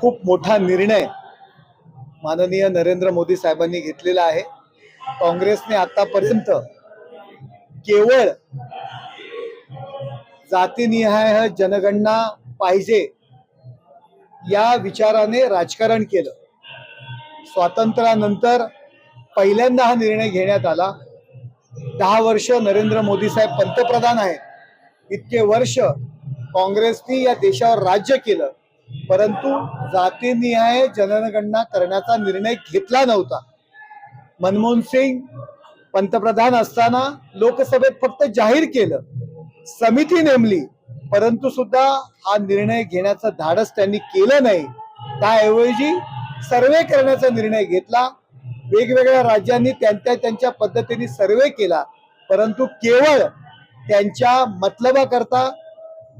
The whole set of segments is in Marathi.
खूप मोठा निर्णय माननीय नरेंद्र मोदी साहेबांनी घेतलेला आहे. काँग्रेसने आतापर्यंत केवळ जातीनिहाय जनगणना पाहिजे या विचाराने राजकारण केलं. स्वातंत्र्यानंतर पहिल्यांदा हा निर्णय घेण्यात आला. दहा वर्ष नरेंद्र मोदी साहेब पंतप्रधान आहेत. इतके वर्ष काँग्रेसनी या देशावर राज्य केलं. परंतु जातीनिहाय जनगणना करण्याचा निर्णय घेतला नव्हता. मनमोहन सिंग पंतप्रधान असताना लोकसभेत फक्त जाहीर केलं. समिती नेमली परंतु सुद्धा हा निर्णय घेण्याचं धाडस त्यांनी केलं नाही. त्याऐवजी सर्वे करण्याचा निर्णय घेतला. वेगवेगळ्या राज्यांनी त्यांच्या त्यांच्या पद्धतीने सर्वे केला. परंतु केवळ त्यांच्या मतलबाकरता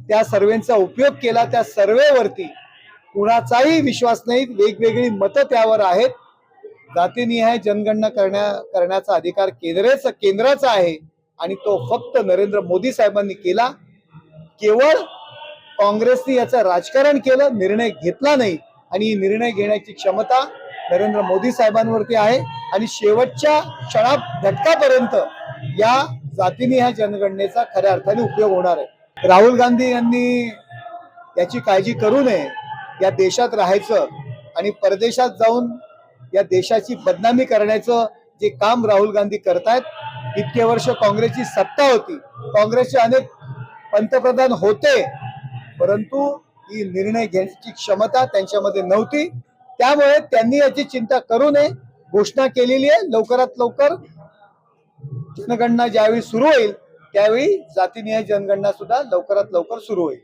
त्या सर्वेंचा उपयोग केला त्या सर्वेवरती. कुणाचाही विश्वास नाही वेगवेगळी मतं त्यावर आहेत. जातीनिहाय जनगणना करण्या करण्याचा अधिकार केंद्राचा केंद्राचा आहे आणि तो फक्त नरेंद्र मोदी साहेबांनी केला. केवळ काँग्रेसने याचं राजकारण केलं निर्णय घेतला नाही आणि ही निर्णय घेण्याची क्षमता नरेंद्र मोदी साहेबांवरती आहे. आणि शेवटच्या क्षणा घटकापर्यंत या जातीनिहाय जनगणनेचा खऱ्या अर्थाने उपयोग होणार आहे. राहुल गांधी यांनी याची काळजी करू नये. या देशात राहायचं आणि परदेशात जाऊन या देशाची बदनामी करण्याचं जे काम राहुल गांधी करतायत इतके वर्ष काँग्रेसची सत्ता होती. काँग्रेसचे अनेक पंतप्रधान होते परंतु ही निर्णय घेण्याची क्षमता त्यांच्यामध्ये नव्हती. त्यामुळे त्यांनी याची चिंता करू नये घोषणा केलेली आहे. लवकरात लवकर जनगणना ज्यावेळी सुरू होईल त्यावेळी जातीनिहाय जनगणना सुद्धा लवकरात लवकर सुरू होईल.